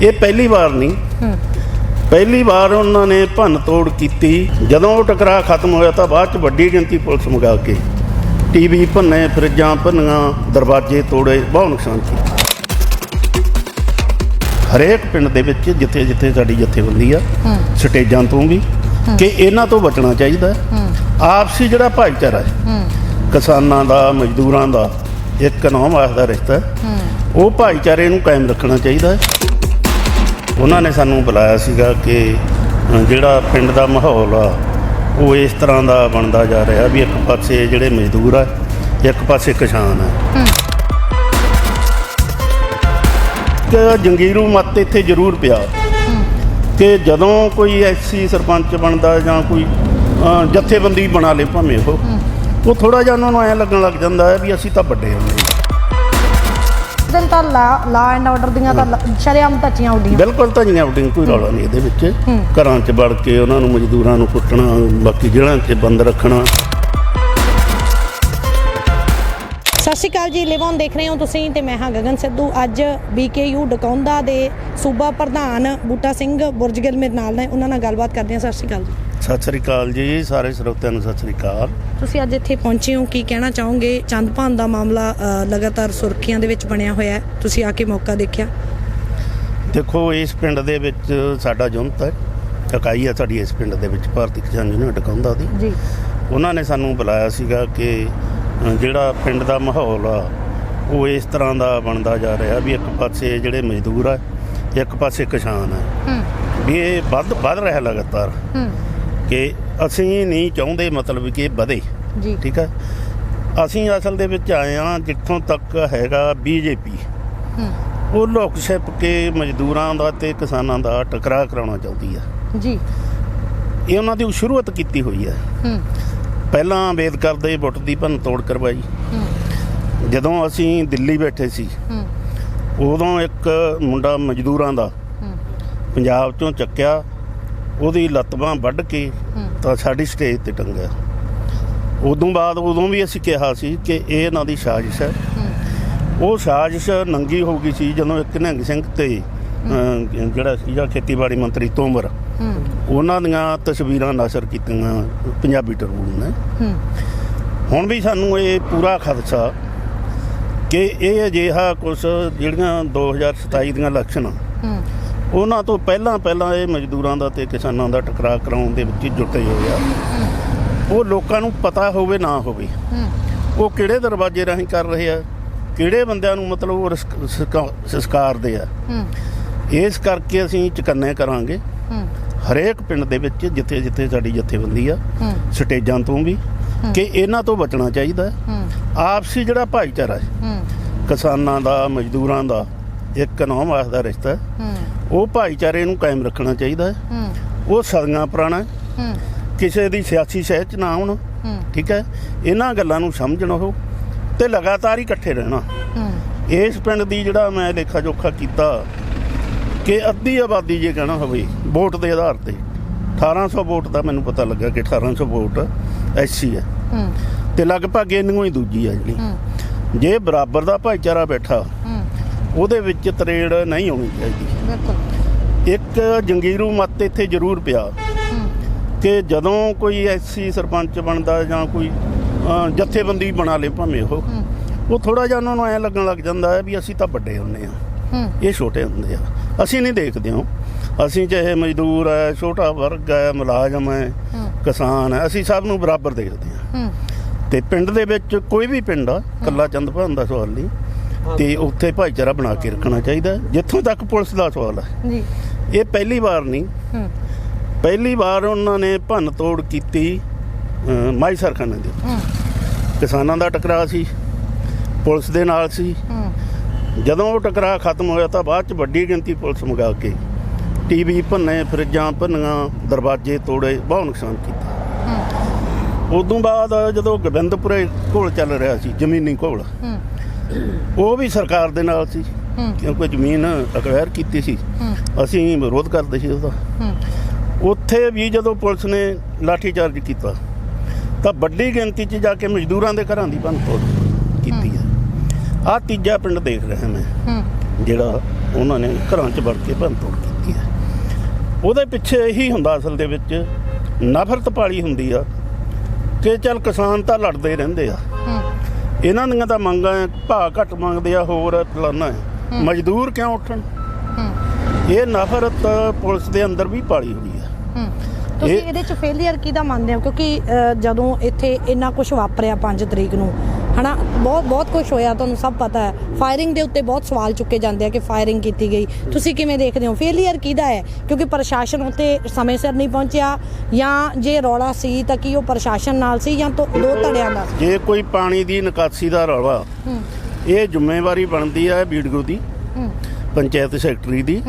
ਇਹ ਪਹਿਲੀ ਵਾਰ ਨਹੀਂ। ਪਹਿਲੀ ਵਾਰ ਉਹਨਾਂ ਨੇ ਭੰਨ ਤੋੜ ਕੀਤੀ। ਜਦੋਂ ਉਹ ਟਕਰਾਅ ਖਤਮ ਹੋਇਆ ਤਾਂ ਬਾਅਦ ਚ ਵੱਡੀ ਗਿਣਤੀ ਪੁਲਿਸ ਮੰਗਾ ਕੇ ਟੀਵੀ ਭੰਨੇ ਫਰਿੱਜਾਂ ਭੰਨੀਆਂ ਦਰਵਾਜ਼ੇ ਤੋੜੇ ਬਹੁਤ ਨੁਕਸਾਨ ਕੀਤਾ। ਹਰੇਕ ਪਿੰਡ ਦੇ ਵਿੱਚ ਜਿੱਥੇ ਜਿੱਥੇ ਸਾਡੀ ਜਥੇਬੰਦੀ ਆ ਸਟੇਜਾਂ ਤੋਂ ਵੀ ਕਿ ਇਹਨਾਂ ਤੋਂ ਬਚਣਾ ਚਾਹੀਦਾ। ਆਪਸੀ ਜਿਹੜਾ ਭਾਈਚਾਰਾ ਹੈ ਕਿਸਾਨਾਂ ਦਾ ਮਜ਼ਦੂਰਾਂ ਦਾ ਇੱਕ ਨੌਂ ਦਾ ਰਿਸ਼ਤਾ ਉਹ ਭਾਈਚਾਰੇ ਨੂੰ ਕਾਇਮ ਰੱਖਣਾ ਚਾਹੀਦਾ ਹੈ। ਉਹਨਾਂ ਨੇ ਸਾਨੂੰ ਬੁਲਾਇਆ ਸੀਗਾ ਕਿ ਜਿਹੜਾ ਪਿੰਡ ਦਾ ਮਾਹੌਲ ਆ ਉਹ ਇਸ ਤਰ੍ਹਾਂ ਦਾ ਬਣਦਾ ਜਾ ਰਿਹਾ ਵੀ ਇੱਕ ਪਾਸੇ ਜਿਹੜੇ ਮਜ਼ਦੂਰ ਆ ਇੱਕ ਪਾਸੇ ਕਿਸਾਨ ਆ। ਕਿ ਜੰਗੀਰੂ ਮੱਤ ਇੱਥੇ ਜ਼ਰੂਰ ਪਿਆ। ਕਿ ਜਦੋਂ ਕੋਈ ਐਸੀ ਸਰਪੰਚ ਬਣਦਾ ਜਾਂ ਕੋਈ ਜਥੇਬੰਦੀ ਬਣਾ ਲੇ ਭਾਵੇਂ ਉਹ ਉਹ ਥੋੜਾ ਜਿਹਾ ਉਹਨਾਂ ਨੂੰ ਐਂ ਲੱਗਣ ਲੱਗ ਜਾਂਦਾ ਹੈ ਵੀ ਅਸੀਂ ਤਾਂ ਵੱਡੇ ਹੁੰਦੇ ਹਾਂ ਦਿਨ ਤਾਂ ਲਾ ਐਂਡ ਆਰਡਰ ਦੀਆਂ ਤਾਂ ਸ਼ਰਿਆਮ ਧੱਚੀਆਂ ਉੱਡੀਆਂ ਬਿਲਕੁਲ ਤਾਂ ਨਹੀਂ ਆਊਟਿੰਗ ਕੋਈ ਰੌਲਾ ਨਹੀਂ ਇਹਦੇ ਵਿੱਚ। ਘਰਾਂ 'ਚ ਵੜ ਕੇ ਉਹਨਾਂ ਨੂੰ ਮਜ਼ਦੂਰਾਂ ਨੂੰ ਕੁੱਟਣਾ ਬਾਕੀ ਜੇਲ੍ਹਾਂ 'ਚ ਬੰਦ ਰੱਖਣਾ। ਸਤਿ ਸ਼੍ਰੀ ਅਕਾਲ ਜੀ ਲਿਵ ਦੇਖ ਰਹੇ ਹੋ ਤੁਸੀਂ ਤੇ ਮੈਂ ਹਾਂ ਗਗਨ ਸਿੱਧੂ। ਅੱਜ ਬੀਕੇਯੂ ਡਕੌਂਦਾ ਦੇ ਸੂਬਾ ਪ੍ਰਧਾਨ ਬੂਟਾ ਸਿੰਘ ਬੁਰਜਗਿਲ ਮੇਰੇ ਨਾਲ ਨੇ ਉਹਨਾਂ ਨਾਲ ਗੱਲਬਾਤ ਕਰਦੇ ਹਾਂ। ਸਤਿ ਸ਼੍ਰੀ ਅਕਾਲ ਜੀ। ਸਤਿ ਸ੍ਰੀ ਅਕਾਲ ਜੀ ਸਾਰੇ ਸਰੋਤਿਆਂ ਨੂੰ ਸਤਿ ਸ੍ਰੀ ਅਕਾਲ। ਤੁਸੀਂ ਅੱਜ ਇੱਥੇ ਪਹੁੰਚੇ ਹੋ ਕੀ ਕਹਿਣਾ ਚਾਹੋਗੇ? ਚੰਦਪਾਨ ਦਾ ਮਾਮਲਾ ਲਗਾਤਾਰ ਸੁਰਖੀਆਂ ਦੇ ਵਿੱਚ ਬਣਿਆ ਹੋਇਆ ਹੈ। ਤੁਸੀਂ ਆ ਕੇ ਮੌਕਾ ਦੇਖਿਆ। ਦੇਖੋ ਇਸ ਪਿੰਡ ਦੇ ਵਿੱਚ ਸਾਡਾ ਜੁਨਤ ਹੈ। ਇਕਾਈ ਹੈ ਸਾਡੀ ਇਸ ਪਿੰਡ ਦੇ ਵਿੱਚ ਭਾਰਤੀ ਕਿਸਾਨ ਯੂਨੀਅਨ ਟਕਾਉਂਦਾ ਦੀ। ਜੀ। ਉਹਨਾਂ ਨੇ ਸਾਨੂੰ ਬੁਲਾਇਆ ਸੀਗਾ ਕਿ ਜਿਹੜਾ ਪਿੰਡ ਦਾ ਮਾਹੌਲ ਆ ਉਹ ਇਸ ਤਰ੍ਹਾਂ ਦਾ ਬਣਦਾ ਜਾ ਰਿਹਾ ਵੀ ਇੱਕ ਪਾਸੇ ਜਿਹੜੇ ਮਜ਼ਦੂਰ ਆ ਇੱਕ ਪਾਸੇ ਕਿਸਾਨ ਆ। ਹੂੰ। ਵੀ ਇਹ ਵੱਧ ਵੱਧ ਰਿਹਾ ਲਗਾਤਾਰ। ਹੂੰ। ਕਿ ਅਸੀਂ ਨਹੀਂ ਚਾਹੁੰਦੇ ਮਤਲਬ ਕਿ ਵਧੇ। ਜੀ। ਠੀਕ ਹੈ ਅਸੀਂ ਅਸਲ ਦੇ ਵਿੱਚ ਆਏ ਆ ਜਿੱਥੋਂ ਤੱਕ ਹੈਗਾ ਬੀਜੇਪੀ ਉਹ ਲੋਕ ਛਿਪ ਕੇ ਮਜ਼ਦੂਰਾਂ ਦਾ ਤੇ ਕਿਸਾਨਾਂ ਦਾ ਟਕਰਾਅ ਕਰਾਉਣਾ ਚਾਹੁੰਦੀ ਆ। ਜੀ। ਇਹ ਉਹਨਾਂ ਦੀ ਸ਼ੁਰੂਆਤ ਕੀਤੀ ਹੋਈ ਹੂੰ। ਪਹਿਲਾਂ ਅੰਬੇਦਕਰ ਦੇ ਬੁੱਤ ਦੀ ਭੰਨ ਤੋੜ ਕਰਵਾਈ ਜਦੋਂ ਅਸੀਂ ਦਿੱਲੀ ਬੈਠੇ ਸੀ ਉਦੋਂ ਇੱਕ ਮੁੰਡਾ ਮਜ਼ਦੂਰਾਂ ਦਾ ਪੰਜਾਬ ਚੋਂ ਚੱਕਿਆ। ਉਹਦੀ ਲੱਤ ਬਾਂਹ ਵੱਢ ਕੇ। ਤਾਂ ਸਾਡੀ ਸਟੇਜ ਤੇ ਟੰਗਿਆ। ਉਦੋਂ ਬਾਅਦ ਉਦੋਂ ਵੀ ਅਸੀਂ ਕਿਹਾ ਸੀ ਕਿ ਇਹ ਇਹਨਾਂ ਦੀ ਸਾਜ਼ਿਸ਼ ਹੈ। ਉਹ ਸਾਜ਼ਿਸ਼ ਨੰਗੀ ਹੋ ਗਈ ਸੀ ਜਦੋਂ ਇੱਕ ਨਿਹੰਗ ਸਿੰਘ ਤੇ ਜਿਹੜਾ ਸੀਗਾ ਖੇਤੀਬਾੜੀ ਮੰਤਰੀ ਤੋਮਰ ਉਹਨਾਂ ਦੀਆਂ ਤਸਵੀਰਾਂ ਨਸ਼ਰ ਕੀਤੀਆਂ ਪੰਜਾਬੀ ਟਰਬੂਨ ਨੇ। ਹੁਣ ਵੀ ਸਾਨੂੰ ਇਹ ਪੂਰਾ ਖਦਸ਼ਾ ਕਿ ਇਹ ਅਜਿਹਾ ਕੁਝ ਜਿਹੜੀਆਂ 2027 ਦੀਆਂ ਇਲੈਕਸ਼ਨ ਉਹਨਾਂ ਤੋਂ ਪਹਿਲਾਂ ਪਹਿਲਾਂ ਇਹ ਮਜ਼ਦੂਰਾਂ ਦਾ ਤੇ ਕਿਸਾਨਾਂ ਦਾ ਟਕਰਾਅ ਕਰਾਉਣ ਦੇ ਵਿੱਚ ਜੁਟੇ ਹੋਏ ਆ। ਉਹ ਲੋਕਾਂ ਨੂੰ ਪਤਾ ਹੋਵੇ ਨਾ ਹੋਵੇ ਉਹ ਕਿਹੜੇ ਦਰਵਾਜ਼ੇ ਰਾਹੀਂ ਕਰ ਰਹੇ ਆ ਕਿਹੜੇ ਬੰਦਿਆਂ ਨੂੰ ਮਤਲਬ ਉਹ ਸਿਸਕਾਰਦੇ ਆ। ਇਸ ਕਰਕੇ ਅਸੀਂ ਚਕੰਨੇ ਕਰਾਂਗੇ। ਹਰੇਕ ਪਿੰਡ ਦੇ ਵਿੱਚ ਜਿੱਥੇ ਜਿੱਥੇ ਸਾਡੀ ਜਥੇਬੰਦੀ ਆ ਸਟੇਜਾਂ ਤੋਂ ਵੀ ਕਿ ਇਹਨਾਂ ਤੋਂ ਬਚਣਾ ਚਾਹੀਦਾ। ਆਪਸੀ ਜਿਹੜਾ ਭਾਈਚਾਰਾ ਹੂੰ। ਕਿਸਾਨਾਂ ਦਾ ਮਜ਼ਦੂਰਾਂ ਦਾ ਇੱਕ ਨੌਂ ਦਾ ਰਿਸ਼ਤਾ ਹੈ, ਉਹ ਭਾਈਚਾਰੇ ਨੂੰ ਕਾਇਮ ਰੱਖਣਾ ਚਾਹੀਦਾ ਹੈ। ਉਹ ਸਦੀਆਂ ਪੁਰਾਣਾ ਹੈ। ਕਿਸੇ ਦੀ ਸਿਆਸੀ ਸਹਿਜ ਨਾ ਆਉਣ। ਠੀਕ ਹੈ? ਇਹਨਾਂ ਗੱਲਾਂ ਨੂੰ ਸਮਝਣ ਉਹ ਤੇ ਲਗਾਤਾਰ ਹੀ ਇਕੱਠੇ ਰਹਿਣਾ। ਇਸ ਪਿੰਡ ਦੀ ਜਿਹੜਾ ਮੈਂ ਲੇਖਾ ਜੋਖਾ ਕੀਤਾ ਕਿ ਅੱਧੀ ਆਬਾਦੀ ਜੇ ਕਹਿਣਾ ਹੋਵੇ ਵੋਟ ਦੇ ਆਧਾਰ ਤੇ। 1800 ਵੋਟ ਦਾ ਮੈਨੂੰ ਪਤਾ ਲੱਗਾ ਕਿ 1800 ਵੋਟ ਐਸਸੀ ਹੈ। ਤੇ ਲਗਭਗ ਇਹਨੂੰ ਹੀ ਦੂਜੀ ਹੈ ਜਿਹੜੀ। ਜੇ ਬਰਾਬਰ ਦਾ ਭਾਈਚਾਰਾ ਬੈਠਾ ਉਹਦੇ ਵਿੱਚ ਤਰੇੜ ਨਹੀਂ ਹੋਣੀ ਚਾਹੀਦੀ। ਬਿਲਕੁਲ। ਇੱਕ ਜੰਗੀਰੂ ਮੱਤ ਇੱਥੇ ਜ਼ਰੂਰ ਪਿਆ। ਕਿ ਜਦੋਂ ਕੋਈ ਐਸੀ ਸਰਪੰਚ ਬਣਦਾ ਜਾਂ ਕੋਈ ਜਥੇਬੰਦੀ ਬਣਾ ਲੇ ਭਾਵੇਂ ਉਹ ਉਹ ਥੋੜਾ ਜਿਹਾ ਉਹਨਾਂ ਨੂੰ ਐਂ ਲੱਗਣ ਲੱਗ ਜਾਂਦਾ ਹੈ ਵੀ ਅਸੀਂ ਤਾਂ ਵੱਡੇ ਹੁੰਦੇ ਆ ਹੂੰ। ਇਹ ਛੋਟੇ ਹੁੰਦੇ ਆ। ਅਸੀਂ ਨਹੀਂ ਦੇਖਦੇ ਹਾਂ ਅਸੀਂ ਚਾਹੇ ਮਜ਼ਦੂਰ ਹੈ ਛੋਟਾ ਵਰਗ ਹੈ ਮੁਲਾਜ਼ਮ ਹੈ ਕਿਸਾਨ ਹੈ ਅਸੀਂ ਸਭ ਨੂੰ ਬਰਾਬਰ ਦੇਖਦੇ ਹਾਂ। ਤੇ ਪਿੰਡ ਦੇ ਵਿੱਚ ਕੋਈ ਵੀ ਪਿੰਡ ਆ ਕੱਲਾ ਚੰਦ ਭਾਨ ਦਾ ਸਵਾਲ ਨਹੀਂ। ਤੇ ਉੱਥੇ ਭਾਈਚਾਰਾ ਬਣਾ ਕੇ ਰੱਖਣਾ ਚਾਹੀਦਾ। ਜਿੱਥੋਂ ਤੱਕ ਪੁਲਿਸ ਦਾ ਸਵਾਲ ਹੈ ਜੀ। ਇਹ ਪਹਿਲੀ ਵਾਰ ਨਹੀਂ। ਪਹਿਲੀ ਵਾਰ ਉਹਨਾਂ ਨੇ ਭੰਨ ਤੋੜ ਕੀਤੀ ਮਾਈ ਸਰਖਾਨੇ ਦੇ। ਕਿਸਾਨਾਂ ਦਾ ਟਕਰਾਅ ਸੀ ਪੁਲਿਸ ਦੇ ਨਾਲ ਸੀ। ਜਦੋਂ ਉਹ ਟਕਰਾਅ ਖਤਮ ਹੋਇਆ ਤਾਂ ਬਾਅਦ ਚ ਵੱਡੀ ਗਿਣਤੀ ਪੁਲਿਸ ਮੰਗਾ ਕੇ ਟੀਵੀ ਭੰਨੇ ਫਰਿੱਜਾਂ ਭੰਨੀਆਂ ਦਰਵਾਜ਼ੇ ਤੋੜੇ ਬਹੁਤ ਨੁਕਸਾਨ ਕੀਤਾ। ਉਦੋਂ ਬਾਅਦ ਜਦੋਂ ਗੋਬਿੰਦਪੁਰੇ ਘੋਲ ਚੱਲ ਰਿਹਾ ਸੀ ਜ਼ਮੀਨੀ ਘੋਲ। ਉਹ ਵੀ ਸਰਕਾਰ ਦੇ ਨਾਲ ਸੀ ਕਿਉਂਕਿ ਜ਼ਮੀਨ ਅਕਵਾਇਰ ਕੀਤੀ ਸੀ। ਅਸੀਂ ਵਿਰੋਧ ਕਰਦੇ ਸੀ ਉਹਦਾ। ਉੱਥੇ ਵੀ ਜਦੋਂ ਪੁਲਿਸ ਨੇ ਲਾਠੀ ਚਾਰਜ ਕੀਤਾ ਤਾਂ ਵੱਡੀ ਗਿਣਤੀ 'ਚ ਜਾ ਕੇ ਮਜ਼ਦੂਰਾਂ ਦੇ ਘਰਾਂ ਦੀ ਭੰਨਤੋੜ ਕੀਤੀ ਹੈ। ਆਹ ਤੀਜਾ ਪਿੰਡ ਦੇਖ ਰਿਹਾ ਮੈਂ ਜਿਹੜਾ ਉਹਨਾਂ ਨੇ ਘਰਾਂ 'ਚ ਵੜ ਕੇ ਭੰਨਤੋੜ ਕੀਤੀ ਹੈ। ਉਹਦੇ ਪਿੱਛੇ ਇਹੀ ਹੁੰਦਾ ਅਸਲ ਦੇ ਵਿੱਚ ਨਫ਼ਰਤ ਪਾਲੀ ਹੁੰਦੀ ਆ ਕਿ ਚੱਲ ਕਿਸਾਨ ਤਾਂ ਲੜਦੇ ਰਹਿੰਦੇ ਆ। ਇਹਨਾਂ ਦੀਆਂ ਤਾਂ ਮੰਗਾਂ ਹੈ, ਭਾਅ ਘੱਟ ਮੰਗਦੇ ਆ ਹੋਰ ਫਲਾਨਾ ਹੈ। ਮਜ਼ਦੂਰ ਕਿਉਂ ਉੱਠਣ? ਇਹ ਨਫ਼ਰਤ ਪੁਲਿਸ ਦੇ ਅੰਦਰ ਵੀ ਪਾਲੀ ਹੋਈ ਹੈ। ਤੁਸੀਂ ਇਹ- ਇਹਦੇ ਚ ਫੇਲਿਅਰ ਕਿਹਦਾ ਮੰਨਦੇ ਹੋ? ਕਿਉਂਕਿ ਜਦੋਂ ਇੱਥੇ ਇੰਨਾ ਕੁਝ ਵਾਪਰਿਆ 5 ਤਰੀਕ ਨੂੰ ਹਨਾ ਬਹੁਤ ਬਹੁਤ ਕੁਝ ਹੋਇਆ ਤੁਹਾਨੂੰ ਸਭ ਪਤਾ ਹੈ। ਫਾਇਰਿੰਗ ਦੇ ਉੱਤੇ ਬਹੁਤ ਸਵਾਲ ਚੁੱਕੇ ਜਾਂਦੇ ਆ ਕਿ ਫਾਇਰਿੰਗ ਕੀਤੀ ਗਈ। ਤੁਸੀਂ ਕਿਵੇਂ ਦੇਖਦੇ ਹੋ? ਫੇਲਿਅਰ ਕਿਹਦਾ ਹੈ? ਕਿਉਂਕਿ ਪ੍ਰਸ਼ਾਸਨ ਉੱਤੇ ਸਮੇਂ ਸਿਰ ਨਹੀਂ ਪਹੁੰਚਿਆ ਜਾਂ ਜੇ ਰੌਲਾ ਸੀ ਤਾਂ ਕੀ ਉਹ ਪ੍ਰਸ਼ਾਸਨ ਨਾਲ ਸੀ ਜਾਂ ਦੋ ਧੜਿਆਂ ਦਾ? ਜੇ ਕੋਈ ਪਾਣੀ ਦੀ ਨਿਕਾਸੀ ਦਾ ਰੌਲਾ ਇਹ ਜ਼ਿੰਮੇਵਾਰੀ ਬਣਦੀ ਹੈ ਬੀਡੀਓ ਦੀ ਪੰਚਾਇਤ ਸੈਕਟਰੀ ਦੀ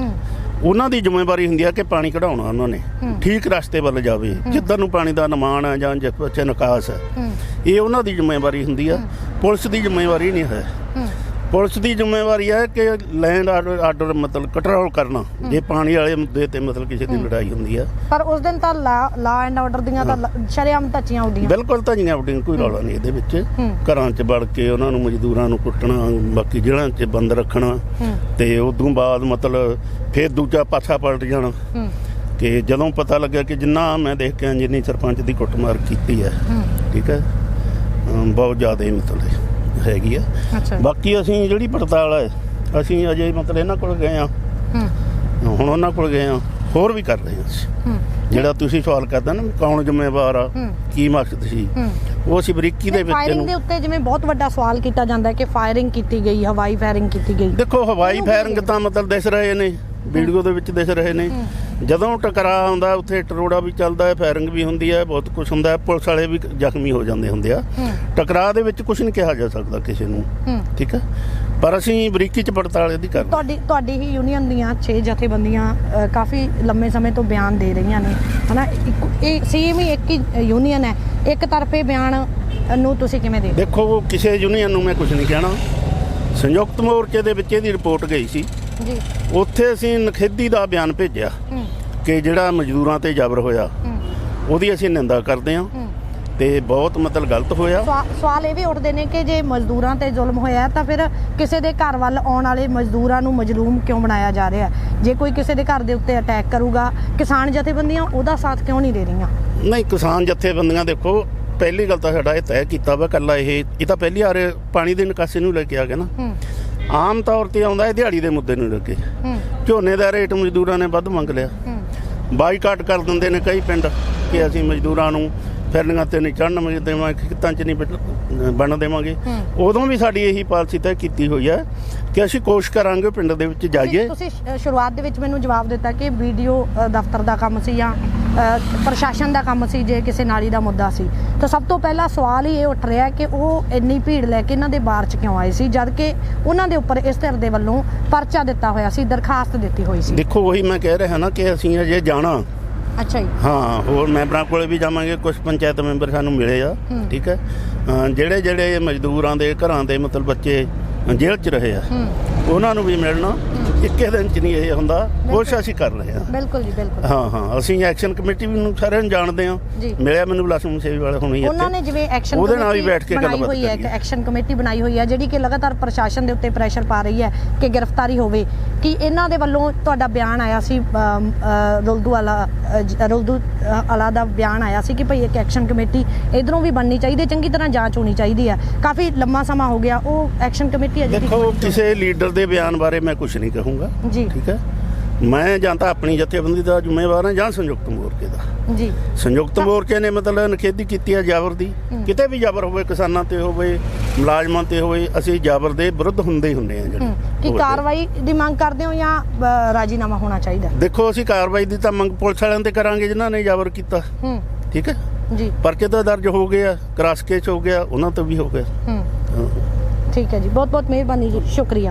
ਉਹਨਾਂ ਦੀ ਜ਼ਿੰਮੇਵਾਰੀ ਹੁੰਦੀ ਹੈ ਕਿ ਪਾਣੀ ਕਢਾਉਣਾ ਉਹਨਾਂ ਨੇ। ਠੀਕ ਰਸਤੇ ਵੱਲ ਜਾਵੇ। ਜਿੱਦਾਂ ਨੂੰ ਪਾਣੀ ਦਾ ਨਿਮਾਣ ਹੈ ਜਾਂ ਵਿੱਚ ਨਿਕਾਸ ਹੈ। ਇਹ ਉਹਨਾਂ ਦੀ ਜ਼ਿੰਮੇਵਾਰੀ ਹੁੰਦੀ ਆ। ਪੁਲਿਸ ਦੀ ਜ਼ਿੰਮੇਵਾਰੀ ਨਹੀਂ ਹੂੰ। ਪੁਲਿਸ ਦੀ ਜ਼ਿੰਮੇਵਾਰੀ ਹੈ ਕਿ ਲੈਂਡ ਆਰਡਰ ਮਤਲਬ ਕੰਟਰੋਲ ਕਰਨਾ। ਜੇ ਪਾਣੀ ਵਾਲੇ ਮੁੱਦੇ ਤੇ ਮਤਲਬ ਕਿਸੇ ਦੀ ਲੜਾਈ ਹੁੰਦੀ ਆ। ਪਰ ਉਸ ਦਿਨ ਤਾਂ ਲਾ ਐਂਡ ਆਰਡਰ ਦੀਆਂ ਤਾਂ ਸ਼ਰੇਆਮ ਧੱਚੀਆਂ ਉੱਡੀਆਂ। ਬਿਲਕੁਲ ਤਾਂ ਜੀਆਂ ਉੱਡਿੰਗ ਕੋਈ ਰੌਲਾ ਨਹੀਂ ਇਹਦੇ ਵਿੱਚ। ਘਰਾਂ 'ਚ ਵੜ ਕੇ ਉਹਨਾਂ ਨੂੰ ਮਜ਼ਦੂਰਾਂ ਨੂੰ ਕੁੱਟਣਾ ਬਾਕੀ ਜੇਲ੍ਹਾਂ 'ਚ ਬੰਦ ਰੱਖਣਾ। ਤੇ ਉਦੋਂ ਬਾਅਦ ਮਤਲਬ ਫੇਰ ਦੂਜਾ ਪਾਸਾ ਪਲਟ ਜਾਣਾ। ਕਿ ਜਦੋਂ ਪਤਾ ਲੱਗਿਆ ਕਿ ਜਿੰਨਾ ਮੈਂ ਦੇਖ ਕੇ ਜਿੰਨੀ ਸਰਪੰਚ ਦੀ ਕੁੱਟਮਾਰ ਕੀਤੀ ਹੈ। ਠੀਕ ਹੈ? ਬਹੁਤ ਜ਼ਿਆਦਾ ਹੀ ਮਤਲਬ ਹੈਗੀ ਆ। ਅੱਛਾ। ਬਾਕੀ ਅਸੀਂ ਜਿਹੜੀ ਪੜਤਾਲ ਹੈ ਅਸੀਂ ਅਜੇ ਮਤਲਬ ਇਹਨਾਂ ਕੋਲ ਗਏ ਆ। ਹੂੰ। ਹੁਣ ਉਹਨਾਂ ਕੋਲ ਗਏ ਆ ਹੋਰ ਵੀ ਕਰ ਰਹੇ ਹਾਂ ਅਸੀਂ। ਹੂੰ। ਜਿਹੜਾ ਤੁਸੀਂ ਸਵਾਲ ਕਰਦਾ ਨਾ ਕੌਣ ਜ਼ਿੰਮੇਵਾਰ ਆ। ਕੀ ਮਕਸਦ ਸੀ? ਉਹ ਅਸੀਂ ਬਰੀਕੀ ਦੇ ਵਿੱਚ ਫਾਇਰਿੰਗ ਦੇ ਉੱਤੇ ਜਿਵੇਂ ਬਹੁਤ ਵੱਡਾ ਸਵਾਲ ਕੀਤਾ ਜਾਂਦਾ ਹੈ ਕਿ ਫਾਇਰਿੰਗ ਕੀਤੀ ਗਈ ਹਵਾਈ ਫਾਇਰਿੰਗ ਕੀਤੀ ਗਈ। ਦੇਖੋ ਹਵਾਈ ਫਾਇਰਿੰਗ ਤਾਂ ਮਤਲਬ ਦਿਸ ਰਹੇ ਨੇ। ਵੀਡੀਓ ਦੇ ਵਿੱਚ ਦਿਸ ਰਹੇ ਨੇ। ਜਦੋਂ ਟਕਰਾਅ ਆਉਂਦਾ ਉੱਥੇ ਟਰੋੜਾ ਵੀ ਚੱਲਦਾ ਹੈ ਫਾਇਰਿੰਗ ਵੀ ਹੁੰਦੀ ਹੈ ਬਹੁਤ ਕੁਝ ਹੁੰਦਾ ਹੈ ਪੁਲਿਸ ਵਾਲੇ ਵੀ ਜ਼ਖਮੀ ਹੋ ਜਾਂਦੇ ਹੁੰਦੇ ਆ। ਹੂੰ। ਟਕਰਾਅ ਦੇ ਵਿੱਚ ਕੁਝ ਨਹੀਂ ਕਿਹਾ ਜਾ ਸਕਦਾ ਕਿਸੇ ਨੂੰ। ਠੀਕ ਹੈ? ਪਰ ਅਸੀਂ ਬਰੀਕੀ ਚ ਪੜਤਾਲ ਇਹਦੀ ਕਰਦੇ ਤੁਹਾਡੀ ਤੁਹਾਡੀ ਹੀ ਯੂਨੀਅਨ ਦੀਆਂ 6 ਜਥੇਬੰਦੀਆਂ ਕਾਫੀ ਲੰਮੇ ਸਮੇਂ ਤੋਂ ਬਿਆਨ ਦੇ ਰਹੀਆਂ ਨੇ। ਹਨਾ ਇਹ ਸੇਮ ਹੀ ਇੱਕ ਹੀ ਯੂਨੀਅਨ ਹੈ। ਇੱਕ ਤਰਫੇ ਬਿਆਨ ਨੂੰ ਤੁਸੀਂ ਕਿਵੇਂ ਦੇਖੋ ਕਿਸੇ ਯੂਨੀਅਨ ਨੂੰ ਮੈਂ ਕੁਝ ਨਹੀਂ ਕਹਿਣਾ। ਸੰਯੁਕਤ ਮੋਰਚੇ ਦੇ ਵਿੱਚ ਇਹਦੀ ਰਿਪੋਰਟ ਗਈ ਸੀ। ਜੀ। ਉੱਥੇ ਅਸੀਂ ਨਖੇਦੀ ਦਾ ਬਿਆਨ ਭੇਜਿਆ ਕਿ ਜਿਹੜਾ ਮਜ਼ਦੂਰਾਂ ਤੇ ਜ਼ਬਰ ਹੋਇਆ ਉਹਦੀ ਅਸੀਂ ਨਿੰਦਾ ਕਰਦੇ ਹਾਂ ਤੇ ਬਹੁਤ ਮਤਲਬ ਗਲਤ ਹੋਇਆ। ਸਵਾ- ਸਵਾਲ ਇਹ ਵੀ ਉੱਠਦੇ ਨੇ ਕਿ ਜੇ ਮਜ਼ਦੂਰਾਂ ਤੇ ਜ਼ੁਲਮ ਹੋਇਆ ਤਾਂ ਫਿਰ ਕਿਸੇ ਦੇ ਘਰ ਵੱਲ ਆਉਣ ਵਾਲੇ ਮਜ਼ਦੂਰਾਂ ਨੂੰ ਮਜਲੂਮ ਕਿਉਂ ਬਣਾਇਆ ਜਾ ਰਿਹਾ? ਜੇ ਕੋਈ ਕਿਸੇ ਦੇ ਘਰ ਦੇ ਉੱਤੇ ਅਟੈਕ ਕਰੂਗਾ ਕਿਸਾਨ ਜਥੇਬੰਦੀਆਂ ਉਹਦਾ ਸਾਥ ਕਿਉਂ ਨਹੀਂ ਦੇ ਰਹੀਆਂ? ਨਹੀਂ ਕਿਸਾਨ ਜਥੇਬੰਦੀਆਂ ਦੇਖੋ ਪਹਿਲੀ ਗੱਲ ਤਾਂ ਸਾਡਾ ਇਹ ਤੈਅ ਕੀਤਾ ਵਾ ਕੱਲਾ ਇਹ ਇਹ ਤਾਂ ਪਹਿਲੀ ਵਾਰ ਪਾਣੀ ਦੀ ਨਿਕਾਸੀ ਨੂੰ ਲੈ ਕੇ ਆ ਗਿਆ ਨਾ। ਆਮ ਤੌਰ ਤੇ ਆਉਂਦਾ ਇਹ ਦਿਹਾੜੀ ਦੇ ਮੁੱਦੇ ਨੂੰ ਲੈ ਕੇ। ਝੋਨੇ ਦਾ ਰੇਟ ਮਜ਼ਦੂਰਾਂ ਨੇ ਵੱਧ ਮੰਗ ਲਿਆ। ਬਾਈਕਾਟ ਕਰ ਦਿੰਦੇ ਨੇ ਕਈ ਪਿੰਡ ਕਿ ਅਸੀਂ ਮਜ਼ਦੂਰਾਂ ਨੂੰ ਫਿਰਨੀਆਂ ਤੇ ਨਹੀਂ ਚੜਨ ਦੇਵਾਂਗੇ ਖੇਤਾਂ 'ਚ ਨਹੀਂ ਬਣ- ਦੇਵਾਂਗੇ। ਉਦੋਂ ਵੀ ਸਾਡੀ ਇਹੀ ਪਾਲਿਸੀ ਤੈਅ ਕੀਤੀ ਹੋਈ ਹੈ ਕਿ ਅਸੀਂ ਕੋਸ਼ਿਸ਼ ਕਰਾਂਗੇ ਪਿੰਡ ਦੇ ਵਿੱਚ ਜਾਈਏ। ਤੁਸੀਂ ਸ਼ੁਰੂਆਤ ਦੇ ਵਿੱਚ ਮੈਨੂੰ ਜਵਾਬ ਦਿੱਤਾ ਕਿ ਵੀਡੀਓ ਦਫ਼ਤਰ ਦਾ ਕੰਮ ਸੀ ਜਾਂ ਪ੍ਰਸ਼ਾਸਨ ਦਾ ਕੰਮ ਸੀ ਜੇ ਕਿਸੇ ਨਾਲੀ ਦਾ ਮੁੱਦਾ ਸੀ। ਤਾਂ ਸਭ ਤੋਂ ਪਹਿਲਾ ਸਵਾਲ ਹੀ ਇਹ ਉੱਠ ਰਿਹਾ ਕਿ ਉਹ ਇੰਨੀ ਭੀੜ ਲੈ ਕੇ ਇਹਨਾਂ ਦੇ ਬਾਰ ਚ ਕਿਉਂ ਆਏ ਸੀ ਜਦ ਕਿ ਉਹਨਾਂ ਦੇ ਉੱਪਰ ਇਸ ਧਿਰ ਦੇ ਵੱਲੋਂ ਪਰਚਾ ਦਿੱਤਾ ਹੋਇਆ ਸੀ ਦਰਖਾਸਤ ਦਿੱਤੀ ਹੋਈ ਸੀ। ਦੇਖੋ ਉਹੀ ਮੈਂ ਕਹਿ ਰਿਹਾ ਨਾ ਕਿ ਅਸੀਂ ਅਜੇ ਜਾਣਾ। ਅੱਛਾ ਜੀ। ਹਾਂ ਹੋਰ ਮੈਂਬਰਾਂ ਕੋਲੇ ਵੀ ਜਾਵਾਂਗੇ ਕੁਝ ਪੰਚਾਇਤ ਮੈਂਬਰ ਸਾਨੂੰ ਮਿਲੇ ਆ। ਠੀਕ ਹੈ? ਜਿਹੜੇ ਜਿਹੜੇ ਮਜ਼ਦੂਰਾਂ ਦੇ ਘਰਾਂ ਦੇ ਮਤਲਬ ਬੱਚੇ ਜੇਲ੍ਹ 'ਚ ਰਹੇ ਆ ਉਹਨਾਂ ਨੂੰ ਵੀ ਮਿਲਣਾ ਇੱਕੇ ਦਿਨ 'ਚ ਨਹੀਂ ਇਹ ਹੁੰਦਾ। ਕੋਸ਼ਿਸ਼ ਅਸੀਂ ਕਰ ਰਹੇ ਹਾਂ। ਬਿਲਕੁਲ ਜੀ ਬਿਲਕੁਲ। ਹਾਂ ਹਾਂ। ਅਸੀਂ ਐਕਸ਼ਨ ਕਮੇਟੀ ਨੂੰ ਸਾਰਿਆਂ ਨੂੰ ਜਾਣਦੇ ਹਾਂ। ਜੀ। ਮਿਲਿਆ ਮੈਨੂੰ ਬਲਾਸਮ ਸੇਵੀ ਵਾਲੇ ਹੁਣੀ ਉਹਨਾਂ ਨੇ ਜਿਵੇਂ ਐਕਸ਼ਨ ਉਹਦੇ ਨਾਲ ਵੀ ਬੈਠ ਕੇ ਬਣਾਈ ਗੱਲਬਾਤ ਹੋਈ ਹੈ ਇੱਕ ਹੈ। ਐਕਸ਼ਨ ਕਮੇਟੀ ਬਣਾਈ ਹੋਈ ਹੈ ਜਿਹੜੀ ਕਿ ਲਗਾਤਾਰ ਪ੍ਰਸ਼ਾਸਨ ਦੇ ਉੱਤੇ ਪ੍ਰੈਸ਼ਰ ਪਾ ਰਹੀ ਹੈ ਕਿ ਗ੍ਰਿਫਤਾਰੀ ਹੋਵੇ। ਕਿ ਇਹਨਾਂ ਦੇ ਵੱਲੋਂ ਤੁਹਾਡਾ ਬਿਆਨ ਆਇਆ ਸੀ ਅਮ, ਅ, ਰੁਲਦੂ ਵਾਲਾ ਅ, ਜ- ਰੁਲਦੂ ਅ, ਵਾਲਾ ਦਾ ਬਿਆਨ ਆਇਆ ਸੀ ਕਿ ਭਈ ਇੱਕ ਐਕਸ਼ਨ ਕਮੇਟੀ ਇਧਰੋਂ ਵੀ ਬਣਨੀ ਚਾਹੀਦੀ ਹੈ ਚੰਗੀ ਤਰ੍ਹਾਂ ਜਾਂਚ ਹੋਣੀ ਚਾਹੀਦੀ ਹੈ। ਕਾਫੀ ਲੰਮਾ ਸਮਾਂ ਹੋ ਗਿਆ ਉਹ ਐਕਸ਼ਨ ਕਮੇਟੀ ਹੈ ਜਿਹੜੀ ਦੇਖੋ ਕਿਸੇ ਲੀਡਰ ਦੇ ਬਿਆਨ ਬਾਰੇ ਮੈਂ ਕੁਝ ਨਹੀਂ ਕਹੂੰਗਾ ਜੀ। ਠੀਕ ਹੈ? ਮੈਂ ਜਾਂ ਤਾਂ ਆਪਣੀ ਜਥੇਬੰਦੀ ਦਾ ਜ਼ਿੰਮੇਵਾਰ ਹਾਂ ਜਾਂ ਸੰਯੁਕਤ ਮੋਰਚੇ ਦਾ। ਜੀ। ਸੰਯੁਕਤ ਮੋਰਚੇ ਨੇ ਮਤਲਬ ਨਖੇਦੀ ਕੀਤੀ ਹੈ ਜਾਬਰ ਦੀ। ਕਿਤੇ ਵੀ ਜਾਬਰ ਹੋਵੇ ਕਿਸਾਨਾਂ ਤੇ ਹੋਵੇ ਮੁਲਾਜ਼ਮਾਂ ਤੇ ਹੋਵੇ ਅਸੀਂ ਜਾਬਰ ਦੇ ਵਿਰੁੱਧ ਹੁੰਦੇ ਹੀ ਹੁੰਦੇ ਹੂੰ, ਜਿਹੜੇ। ਕਿ ਕਾਰਵਾਈ ਦੀ ਮੰਗ ਕਰਦੇ ਹੋ ਜਾਂ ਰਾਜੀਨਾਮਾ ਹੋਣਾ ਚਾਹੀਦਾ? ਦੇਖੋ ਅਸੀਂ ਕਾਰਵਾਈ ਦੀ ਤਾਂ ਮੰਗ ਪੁਲਿਸ ਵਾਲਿਆਂ ਤੇ ਕਰਾਂਗੇ ਜਿਨ੍ਹਾਂ ਨੇ ਜਾਬਰ ਕੀਤਾ। ਠੀਕ ਹੈ? ਜੀ। ਪਰਚੇ ਤਾਂ ਦਰਜ ਹੋ ਗਏ ਆ ਕ੍ਰਾਸ ਕੇਸ ਹੋ ਗਿਆ ਉਹਨਾਂ ਤੋਂ ਵੀ ਹੋ ਗਿਆ। ਠੀਕ ਹੈ ਜੀ ਬਹੁਤ ਬਹੁਤ ਮਿਹਰਬਾਨੀ ਜੀ ਸ਼ੁਕਰੀਆ।